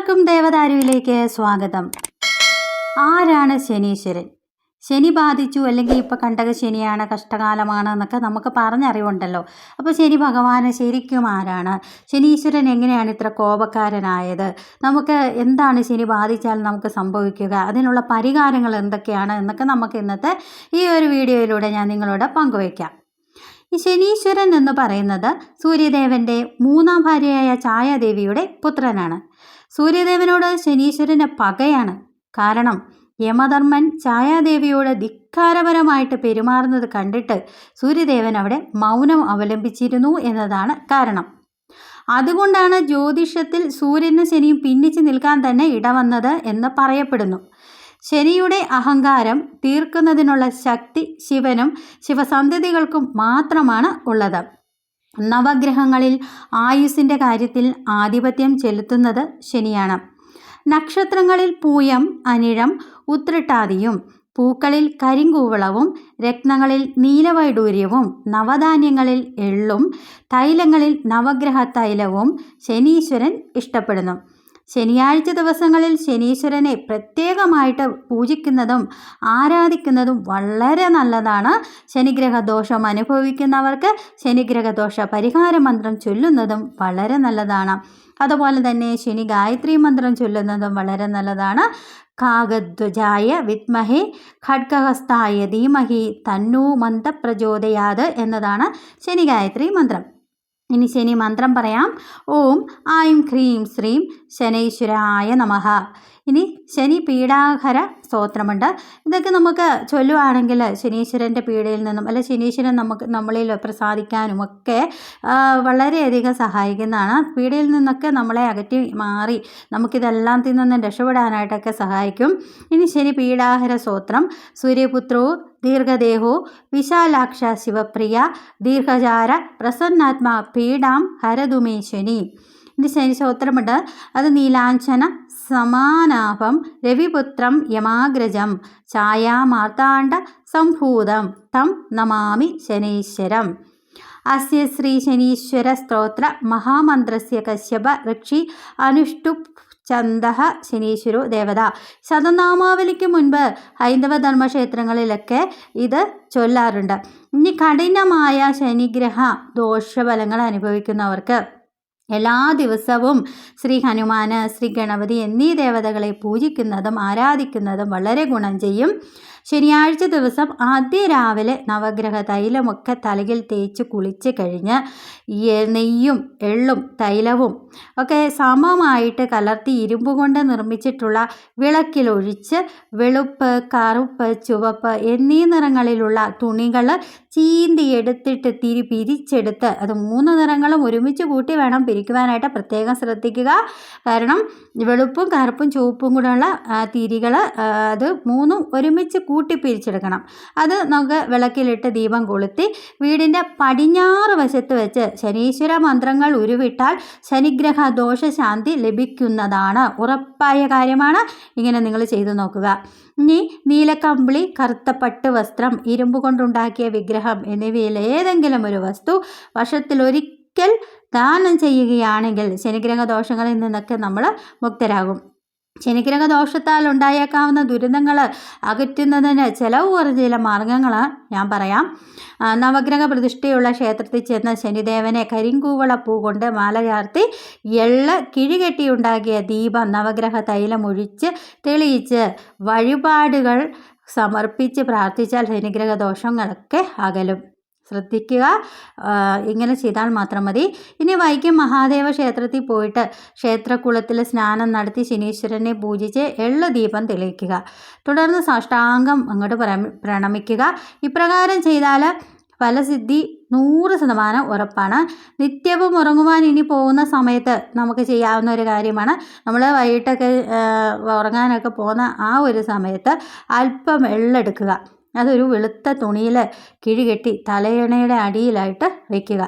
എല്ലാവർക്കും ദേവദാരുവിലേക്ക് സ്വാഗതം. ആരാണ് ശനീശ്വരൻ? ശനി ബാധിച്ചു അല്ലെങ്കിൽ ഇപ്പോൾ കണ്ടക ശനിയാണ് കഷ്ടകാലമാണ് എന്നൊക്കെ നമുക്ക് പറഞ്ഞറിവുണ്ടല്ലോ. അപ്പോൾ ശനി ഭഗവാന് ശരിക്കും ആരാണ്? ശനീശ്വരൻ എങ്ങനെയാണ് ഇത്ര കോപക്കാരനായത്? നമുക്ക് എന്താണ് ശനി ബാധിച്ചാൽ നമുക്ക് സംഭവിക്കുക? അതിനുള്ള പരിഹാരങ്ങൾ എന്തൊക്കെയാണ് എന്നൊക്കെ നമുക്ക് ഇന്നത്തെ ഈ ഒരു വീഡിയോയിലൂടെ ഞാൻ നിങ്ങളോട് പങ്കുവയ്ക്കാം. ഈ ശനീശ്വരൻ എന്ന് പറയുന്നത് സൂര്യദേവന്റെ മൂന്നാം ഭാര്യയായ ഛായാദേവിയുടെ പുത്രനാണ്. സൂര്യദേവനോട് ശനീശ്വരന് പകയാണ്. കാരണം യമധർമ്മൻ ഛായാദേവിയോട് ധിക്കാരപരമായിട്ട് പെരുമാറുന്നത് കണ്ടിട്ട് സൂര്യദേവൻ അവിടെ മൗനം അവലംബിച്ചിരുന്നു എന്നതാണ് കാരണം. അതുകൊണ്ടാണ് ജ്യോതിഷത്തിൽ സൂര്യനും ശനിയും പിന്നിച്ച് നിൽക്കാൻ തന്നെ ഇടവന്നത് എന്ന് പറയപ്പെടുന്നു. ശനിയുടെ അഹങ്കാരം തീർക്കുന്നതിനുള്ള ശക്തി ശിവനും ശിവസന്ധതികൾക്കും മാത്രമാണ് ഉള്ളത്. നവഗ്രഹങ്ങളിൽ ആയുസിന്റെ കാര്യത്തിൽ ആധിപത്യം ചെലുത്തുന്നത് ശനിയാണ്. നക്ഷത്രങ്ങളിൽ പൂയം അനിഴം ഉത്രട്ടാതിയും പൂക്കളിൽ കരിങ്കൂവളവും രത്നങ്ങളിൽ നീലവൈഡൂര്യവും നവധാന്യങ്ങളിൽ എള്ളും തൈലങ്ങളിൽ നവഗ്രഹ തൈലവും ശനീശ്വരൻ ഇഷ്ടപ്പെടുന്നു. ശനിയാഴ്ച ദിവസങ്ങളിൽ ശനീശ്വരനെ പ്രത്യേകമായിട്ട് പൂജിക്കുന്നതും ആരാധിക്കുന്നതും വളരെ നല്ലതാണ്. ശനിഗ്രഹ ദോഷം അനുഭവിക്കുന്നവർക്ക് ശനിഗ്രഹ ദോഷ പരിഹാര മന്ത്രം ചൊല്ലുന്നതും വളരെ നല്ലതാണ്. അതുപോലെ തന്നെ ശനി ഗായത്രി മന്ത്രം ചൊല്ലുന്നതും വളരെ നല്ലതാണ്. കാഗദ്വജായ വിത്മഹി ഖഡ്ഗഹസ്തായ ധീമഹി തന്നൂ മന്ദപ്രചോദയാത് എന്നതാണ് ശനി ഗായത്രി മന്ത്രം. ഇനി ശനി മന്ത്രം പറയാം. ഓം ആയും ഹ്രീം ശ്രീം ശനൈശ്വരായ നമഃ. ഇനി ശനി പീഡാഹര സ്തോത്രമുണ്ട്. ഇതൊക്കെ നമുക്ക് ചൊല്ലുവാണെങ്കിൽ ശനീശ്വരന്റെ പീഡയിൽ നിന്നും അല്ലെ ശനീശ്വരൻ നമുക്ക് നമ്മളിൽ പ്രസാദിക്കാനും ഒക്കെ വളരെയധികം സഹായിക്കുന്നതാണ്. പീഡയിൽ നിന്നൊക്കെ നമ്മളെ അകറ്റി മാറി നമുക്കിതെല്ലാം നിന്നും രക്ഷപ്പെടാനായിട്ടൊക്കെ സഹായിക്കും. ഇനി ശനി പീഡാഹര സ്തോത്രം. സൂര്യപുത്രോ ദീർഘദേഹോ വിശാലാക്ഷ ശിവപ്രിയ ദീർഘചാര പ്രസന്നാത്മാ പീഡാം ഹരതുമേ ശനി. ഇത് ശനി സ്തോത്രമുണ്ട്. അത് നീലാഞ്ചന സമാനാഭം രവിപുത്രം യമാഗ്രജം ഛായാമാർത്താണ്ഡ സംഭൂതം തം നമാമി ശനീശ്വരം. അസ്യ ശ്രീ ശനീശ്വര സ്ത്രോത്ര മഹാമന്ത്രസ്യ കശ്യപ ഋക്ഷി അനുഷ്ടുപ് ചന്ദ ശനീശ്വരു ദേവത. ശതനാമാവലിക്ക് മുൻപ് ഹൈന്ദവ ധർമ്മക്ഷേത്രങ്ങളിലൊക്കെ ഇത് ചൊല്ലാറുണ്ട്. ഇനി കഠിനമായ ശനിഗ്രഹ ദോഷഫലങ്ങൾ അനുഭവിക്കുന്നവർക്ക് എല്ലാ ദിവസവും ശ്രീ ഹനുമാന് ശ്രീ ഗണപതി എന്നീ ദേവതകളെ പൂജിക്കുന്നതും ആരാധിക്കുന്നതും വളരെ ഗുണം ചെയ്യും. ശനിയാഴ്ച ദിവസം ആദ്യ രാവിലെ നവഗ്രഹ തൈലമൊക്കെ തലയിൽ തേച്ച് കുളിച്ച് കഴിഞ്ഞ് നെയ്യും എള്ളും തൈലവും ഒക്കെ സമമായിട്ട് കലർത്തി ഇരുമ്പ് കൊണ്ട് നിർമ്മിച്ചിട്ടുള്ള വിളക്കിലൊഴിച്ച് വെളുപ്പ് കറുപ്പ് ചുവപ്പ് എന്നീ നിറങ്ങളിലുള്ള തുണികൾ ചീന്തി എടുത്തിട്ട് തിരി പിരിച്ചെടുത്ത് അത് മൂന്ന് നിറങ്ങളും ഒരുമിച്ച് കൂട്ടി വേണം പിരിക്കുവാനായിട്ട് പ്രത്യേകം ശ്രദ്ധിക്കുക. കാരണം വെളുപ്പും കറുപ്പും ചുവപ്പും കൂടെയുള്ള തിരികൾ അത് മൂന്നും ഒരുമിച്ച് കൂട്ടി പിരിച്ചെടുക്കണം. അത് നമുക്ക് വിളക്കിലിട്ട് ദീപം കൊളുത്തി വീടിന്റെ പടിഞ്ഞാറ് വശത്ത് വെച്ച് ശനീശ്വര മന്ത്രങ്ങൾ ഉരുവിട്ടാൽ ശനിഗ്രഹ ദോഷശാന്തി ലഭിക്കുന്നതാണ്. ഉറപ്പായ കാര്യമാണ്. ഇങ്ങനെ നിങ്ങൾ ചെയ്തു നോക്കുക. ഇനി നീലക്കമ്പിളി കറുത്ത പട്ട് വസ്ത്രം ഇരുമ്പ് കൊണ്ടുണ്ടാക്കിയ വിഗ്രഹം എന്നിവയിൽ ഏതെങ്കിലും ഒരു വസ്തു വർഷത്തിലൊരിക്കൽ ദാനം ചെയ്യുകയാണെങ്കിൽ ശനിഗ്രഹ ദോഷങ്ങളിൽ നിന്നൊക്കെ നമ്മൾ മുക്തരാകും. ശനിഗ്രഹ ദോഷത്താൽ ഉണ്ടായേക്കാവുന്ന ദുരിതങ്ങൾ അകറ്റുന്നതിന് ചിലവ് കുറഞ്ഞ ചില മാർഗങ്ങൾ ഞാൻ പറയാം. നവഗ്രഹ പ്രതിഷ്ഠയുള്ള ക്ഷേത്രത്തിൽ ചെന്ന ശനിദേവനെ കരിങ്കൂവള പൂ കൊണ്ട് മാല ചാർത്തി എള്ള് കിഴികെട്ടിയുണ്ടാക്കിയ ദീപം നവഗ്രഹ തൈലം ഒഴിച്ച് തെളിയിച്ച് വഴിപാടുകൾ സമർപ്പിച്ച് പ്രാർത്ഥിച്ചാൽ ശനിഗ്രഹ ദോഷങ്ങളൊക്കെ അകലും. ശ്രദ്ധിക്കുക. ഇങ്ങനെ ചെയ്താൽ മാത്രം മതി. ഇനി വൈക്കം മഹാദേവ ക്ഷേത്രത്തിൽ പോയിട്ട് ക്ഷേത്രക്കുളത്തിൽ സ്നാനം നടത്തി ശനീശ്വരനെ പൂജിച്ച് എള്ളു ദീപം തെളിയിക്കുക. തുടർന്ന് സാഷ്ടാംഗം അങ്ങോട്ട് പ്രണമിക്കുക. ഇപ്രകാരം ചെയ്താൽ ഫലസിദ്ധി നൂറ് ശതമാനം ഉറപ്പാണ്. നിത്യവും ഉറങ്ങുവാൻ ഇനി പോകുന്ന സമയത്ത് നമുക്ക് ചെയ്യാവുന്ന ഒരു കാര്യമാണ്. നമ്മൾ വൈകിട്ടൊക്കെ ഉറങ്ങാനൊക്കെ പോകുന്ന ആ ഒരു സമയത്ത് അല്പം എള്ളെടുക്കുക. അതൊരു വെളുത്ത തുണിയിൽ കിഴികെട്ടി തലയണയുടെ അടിയിലായിട്ട് വെക്കുക.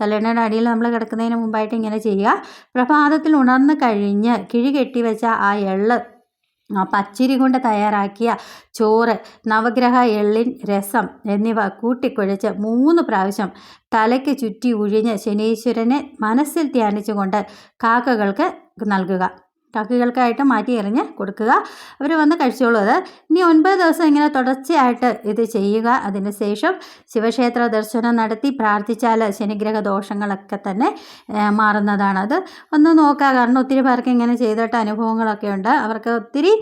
തലയണയുടെ അടിയിൽ നമ്മൾ കിടക്കുന്നതിന് മുമ്പായിട്ട് ഇങ്ങനെ ചെയ്യുക. പ്രഭാതത്തിൽ ഉണർന്നു കഴിഞ്ഞ് കിഴികെട്ടി വെച്ച ആ എള്ള് പച്ചിരി കൊണ്ട് തയ്യാറാക്കിയ ചോറ് നവഗ്രഹ എള്ളിൻ രസം എന്നിവ കൂട്ടിക്കുഴച്ച് മൂന്ന് പ്രാവശ്യം തലയ്ക്ക് ചുറ്റി ഉഴിഞ്ഞ് ശനീശ്വരനെ മനസ്സിൽ ധ്യാനിച്ചുകൊണ്ട് കാക്കകൾക്ക് നൽകുക. കാക്കകൾക്കായിട്ട് മാറ്റി എറിഞ്ഞ് കൊടുക്കുക. അവർ വന്ന് കഴിച്ചോളൂ അത്. ഇനി ഒൻപത് ദിവസം ഇങ്ങനെ തുടർച്ചയായിട്ട് ഇത് ചെയ്യുക. അതിനുശേഷം ശിവക്ഷേത്ര ദർശനം നടത്തി പ്രാർത്ഥിച്ചാൽ ശനിഗ്രഹ ദോഷങ്ങളൊക്കെ തന്നെ മാറുന്നതാണ് അത്. ഒന്ന് നോക്കുക. കാരണം ഒത്തിരി പേർക്ക് ഇങ്ങനെ ചെയ്തിട്ട് അനുഭവങ്ങളൊക്കെ ഉണ്ട്. അവർക്ക് ഒത്തിരി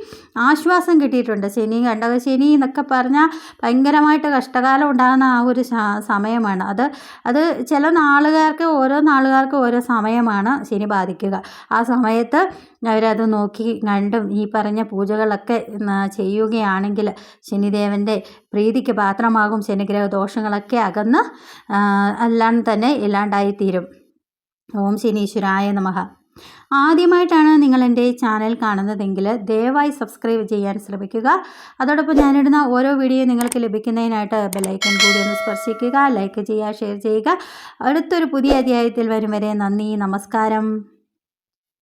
ആശ്വാസം കിട്ടിയിട്ടുണ്ട് ശനി കണ്ടത് ശനി എന്നൊക്കെ പറഞ്ഞാൽ ഭയങ്കരമായിട്ട് കഷ്ടകാലം ഉണ്ടാകുന്ന ആ ഒരു സമയമാണ് അത്. അത് ചില നാളുകാർക്ക് ഓരോ നാളുകാർക്ക് ഓരോ സമയമാണ് ശനി ബാധിക്കുക. ആ സമയത്ത് അവരത് നോക്കി കണ്ടും ഈ പറഞ്ഞ പൂജകളൊക്കെ ചെയ്യുകയാണെങ്കിൽ ശനിദേവന്റെ പ്രീതിക്ക് പാത്രമാകും ശനിഗ്രഹ ദോഷങ്ങളൊക്കെ അകന്ന് അല്ലാണ്ട് തന്നെ ഇല്ലാണ്ടായിത്തീരും. ഓം ശനീശ്വരായ നമഹ ആദ്യമായിട്ടാണ് നിങ്ങൾ എന്റെ ചാനൽ കാണുന്നതെങ്കിൽ ദയവായി സബ്സ്ക്രൈബ് ചെയ്യാൻ ശ്രമിക്കുക. അതോടൊപ്പം ഞാനിടുന്ന ഓരോ വീഡിയോ നിങ്ങൾക്ക് ലഭിക്കുന്നതിനായിട്ട് ബെല്ലൈക്കൺ കൂടി ഒന്ന് സ്പർശിക്കുക ലൈക്ക് ചെയ്യുക ഷെയർ ചെയ്യുക. അടുത്തൊരു പുതിയ അധ്യായത്തിൽ വരും വരെ നന്ദി നമസ്കാരം.